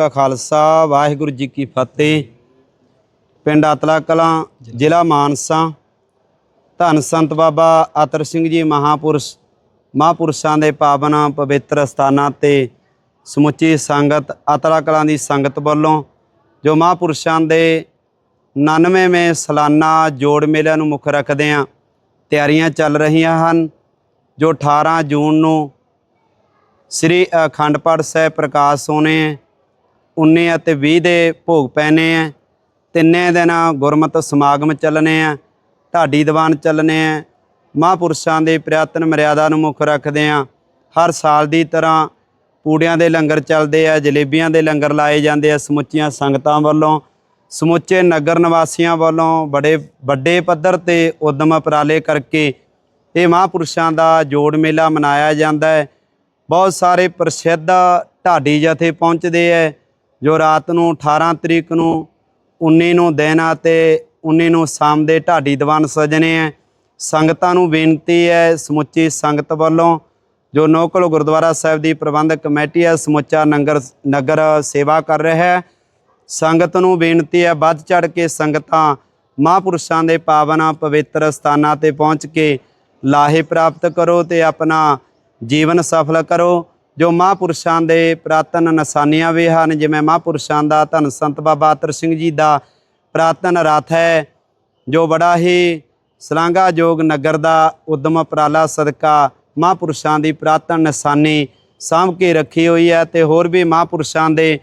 ਕਾ ਖਾਲਸਾ, ਵਾਹਿਗੁਰੂ ਜੀ ਕੀ ਫਤਿਹ। ਪਿੰਡ ਅਤਲਾ ਕਲਾਂ, ਜ਼ਿਲ੍ਹਾ ਮਾਨਸਾ। ਧੰਨ ਸੰਤ ਬਾਬਾ ਅਤਰ ਸਿੰਘ ਜੀ ਮਹਾਪੁਰਸ਼, ਮਹਾਪੁਰਸ਼ਾਂ ਦੇ ਪਾਵਨ ਪਵਿੱਤਰ ਸਥਾਨਾਂ ਤੇ ਸਮੁੱਚੀ ਸੰਗਤ ਅਤਲਾ ਕਲਾਂ ਦੀ ਸੰਗਤ ਵੱਲੋਂ ਜੋ ਮਹਾਪੁਰਸ਼ਾਂ ਦੇ 99ਵੇਂ ਸਾਲਾਨਾ ਜੋੜ ਮੇਲਿਆਂ ਨੂੰ ਮੁੱਖ ਰੱਖਦੇ ਆ ਤਿਆਰੀਆਂ ਚੱਲ ਰਹੀਆਂ ਹਨ, ਜੋ 18 ਜੂਨ ਨੂੰ ਸ੍ਰੀ ਅਖੰਡ ਪਾਠ ਸਾਹਿਬ ਪ੍ਰਕਾਸ਼ ਹੋਣੇ 19 ਅਤੇ 20 ਦੇ ਭੋਗ ਪੈਣੇ ਹੈ ਤਿੰਨੇ ਦਿਨ ਗੁਰਮਤ ਸਮਾਗਮ ਚੱਲਣੇ ਆ। ਢਾਡੀ ਦੀਵਾਨ ਚੱਲਣੇ ਆ। ਮਹਾਂਪੁਰਸ਼ਾਂ ਦੇ ਪ੍ਰਿਆਤਨ ਮਰਿਆਦਾ ਨੂੰ ਮੁੱਖ ਰੱਖਦੇ ਆ। ਹਰ ਸਾਲ ਦੀ ਤਰ੍ਹਾਂ ਪੂੜਿਆਂ ਦੇ ਲੰਗਰ ਚੱਲਦੇ ਆ, ਜਲੇਬੀਆਂ ਦੇ ਲੰਗਰ ਲਾਏ ਜਾਂਦੇ ਆ ਸਮੁੱਚੀਆਂ ਸੰਗਤਾਂ ਵੱਲੋਂ। ਸਮੁੱਚੇ ਨਗਰ ਨਿਵਾਸੀਆਂ ਵੱਲੋਂ ਬੜੇ ਵੱਡੇ ਪੱਧਰ ਤੇ ਉਦਮ ਉਪਰਾਲੇ ਕਰਕੇ ਇਹ ਮਹਾਂਪੁਰਸ਼ਾਂ ਦਾ ਜੋੜ ਮੇਲਾ ਮਨਾਇਆ ਜਾਂਦਾ ਹੈ। ਬਹੁਤ ਸਾਰੇ ਪ੍ਰਸਿੱਧ ਢਾਡੀ ਜਥੇ ਪਹੁੰਚਦੇ ਹੈ। ਜੋ ਰਾਤ ਨੂੰ 18 ਤਰੀਕ ਨੂੰ 19 ਨੂੰ ਦਿਨ ਅਤੇ 19 ਨੂੰ ਸ਼ਾਮ ਦੇ ਢਾਡੀ ਦੀਵਾਨ ਸਜਣੇ ਹੈ ਸੰਗਤਾਂ ਨੂੰ ਬੇਨਤੀ ਹੈ ਸਮੁੱਚੀ ਸੰਗਤ ਵੱਲੋਂ, ਜੋ ਨੋਕਲ ਗੁਰਦੁਆਰਾ ਸਾਹਿਬ ਦੀ ਪ੍ਰਬੰਧਕ ਕਮੇਟੀ ਹੈ ਸਮੁੱਚਾ ਨਗਰ ਨਗਰ ਸੇਵਾ ਕਰ ਰਿਹਾ ਹੈ ਸੰਗਤ ਨੂੰ ਬੇਨਤੀ ਹੈ ਵੱਧ ਚੜ ਕੇ ਸੰਗਤਾਂ ਮਹਾਂਪੁਰਸ਼ਾਂ ਦੇ ਪਾਵਨ ਪਵਿੱਤਰ ਸਥਾਨਾਂ ਤੇ ਪਹੁੰਚ ਕੇ ਲਾਹੇ ਪ੍ਰਾਪਤ ਕਰੋ ਤੇ ਆਪਣਾ ਜੀਵਨ ਸਫਲ ਕਰੋ। ਜੋ ਮਹਾਂਪੁਰਸ਼ਾਂ ਦੇ ਪ੍ਰਾਤਨ ਨਿਸ਼ਾਨੀਆਂ ਵੀ ਹਨ, ਜਿਵੇਂ ਮਹਾਂਪੁਰਸ਼ਾਂ ਦਾ ਧੰਨ ਸੰਤ ਬਾਬਾ ਅਤਰ ਸਿੰਘ ਜੀ ਦਾ ਪ੍ਰਾਤਨ ਰਥ ਹੈ, ਜੋ ਬੜਾ ਹੀ ਸਲਾਘਾਯੋਗ ਨਗਰ ਦਾ ਉਦਮ ਉਪਰਾਲਾ ਸਦਕਾ ਮਹਾਂਪੁਰਸ਼ਾਂ ਦੀ ਪ੍ਰਾਤਨ ਨਿਸ਼ਾਨੀ ਸਾਂਭ ਕੇ ਰੱਖੀ ਹੋਈ ਹੈ ਤੇ ਹੋਰ ਵੀ ਮਹਾਂਪੁਰਸ਼ਾਂ ਦੇ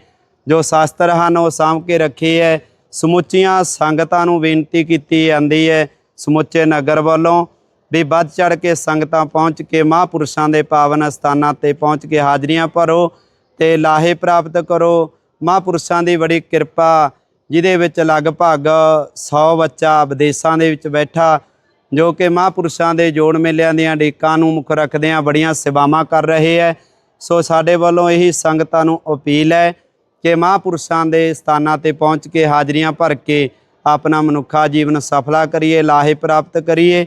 ਜੋ ਸ਼ਾਸਤਰ ਹਨ, ਉਹ ਸਾਂਭ ਕੇ ਰੱਖੇ ਹੈ। ਸਮੁੱਚੀਆਂ ਸੰਗਤਾਂ ਨੂੰ ਬੇਨਤੀ ਕੀਤੀ ਜਾਂਦੀ ਹੈ ਸਮੁੱਚੇ ਨਗਰ ਵੱਲੋਂ। ਵੀ ਵੱਧ ਚੜ ਕੇ ਸੰਗਤਾਂ ਪਹੁੰਚ ਕੇ ਮਹਾਂਪੁਰਸ਼ਾਂ ਦੇ ਪਾਵਨ ਸਥਾਨਾਂ ਤੇ ਪਹੁੰਚ ਕੇ ਹਾਜ਼ਰੀਆਂ ਭਰੋ ਤੇ ਲਾਹੇ ਪ੍ਰਾਪਤ ਕਰੋ। ਮਹਾਂਪੁਰਸ਼ਾਂ ਦੀ ਬੜੀ ਕਿਰਪਾ, ਜਿਹਦੇ ਵਿੱਚ ਲਗਭਗ 100 ਬੱਚਾ ਵਿਦੇਸ਼ਾਂ ਦੇ ਵਿੱਚ ਬੈਠਾ, ਜੋ ਕਿ ਮਹਾਂਪੁਰਸ਼ਾਂ ਦੇ ਜੋੜ ਮੇਲਿਆਂ ਦੀਆਂ ਡੀਕਾਂ ਨੂੰ ਮੁੱਖ ਰੱਖਦੇ ਆ ਬੜੀਆਂ ਸੇਵਾਵਾਂ ਕਰ ਰਹੇ ਹੈ। ਸੋ ਸਾਡੇ ਵੱਲੋਂ ਇਹੀ ਸੰਗਤਾਂ ਨੂੰ ਅਪੀਲ ਹੈ ਕਿ ਮਹਾਂਪੁਰਸ਼ਾਂ ਦੇ ਸਥਾਨਾਂ ਤੇ ਪਹੁੰਚ ਕੇ ਹਾਜ਼ਰੀਆਂ ਭਰ ਕੇ ਆਪਣਾ ਮਨੁੱਖਾ ਜੀਵਨ ਸਫਲਾ ਕਰੀਏ, ਲਾਹੇ ਪ੍ਰਾਪਤ ਕਰੀਏ।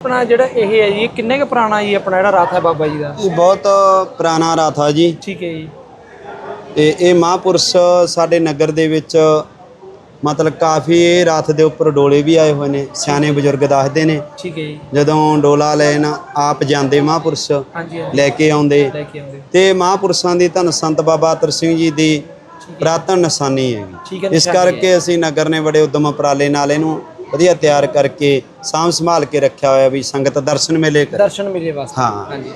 ਆਪਣਾ ਜਿਹੜਾ ਇਹ ਹੈ ਜੀ ਇਹ ਕਿੰਨੇ ਕੁ ਪੁਰਾਣਾ ਜੀ ਆਪਣਾ ਜਿਹੜਾ ਰਥ ਹੈ ਬਾਬਾ ਜੀ ਦਾ? ਇਹ ਬਹੁਤ ਪੁਰਾਣਾ ਰਾਥ ਆ ਜੀ। ਠੀਕ ਹੈ ਜੀ। ਤੇ ਇਹ ਮਹਾਂਪੁਰਸ਼ ਸਾਡੇ ਨਗਰ ਦੇ ਵਿੱਚ ਮਤਲਬ ਕਾਫੀ ਇਹ ਰਾਥ ਦੇ ਉੱਪਰ ਡੋਲੇ ਵੀ ਆਏ ਹੋਏ ਨੇ ਸਿਆਣੇ ਬਜ਼ੁਰਗ ਦੱਸਦੇ ਨੇ। ਠੀਕ ਹੈ ਜੀ। ਜਦੋਂ ਡੋਲਾ ਲੈਣ ਆਪ ਜਾਂਦੇ ਮਹਾਂਪੁਰਸ਼ ਹਾਂਜੀ ਹਾਂਜੀ। ਲੈ ਕੇ ਆਉਂਦੇ। ਲੈ ਕੇ ਆਉਂਦੇ। ਤੇ ਮਹਾਂਪੁਰਸ਼ਾਂ ਦੀ ਧੰਨ ਸੰਤ ਬਾਬਾ ਅਤਰ ਸਿੰਘ ਜੀ ਦੀ ਪ੍ਰਾਤਨ ਨਿਸ਼ਾਨੀ ਹੈ ਇਸ ਨਿਸ਼ਾਨੀ ਕਰਕੇ ਅਸੀਂ ਨਗਰ ਨੇ ਬੜੇ ਉਦਮ ਉਪਰਾਲੇ ਨਾਲ ਇਹਨੂੰ ਵਧੀਆ ਤਿਆਰ ਕਰਕੇ ਸਾਂਭ ਸੰਭਾਲ ਕੇ ਰੱਖਿਆ ਹੋਇਆ ਵੀ ਸੰਗਤ ਦਰਸ਼ਨ ਮੇਲੇ ਕਰ। ਦਰਸ਼ਨ ਮਿਲੇ ਵਾਸਤੇ। ਹਾਂ। ਹਾਂਜੀ।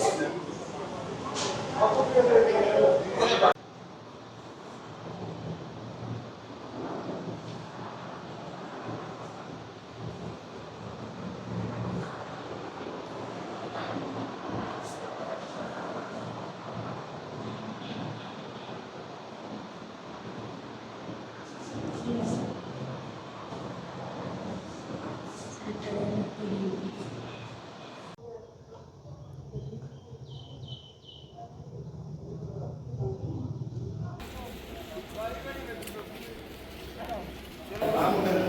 아무튼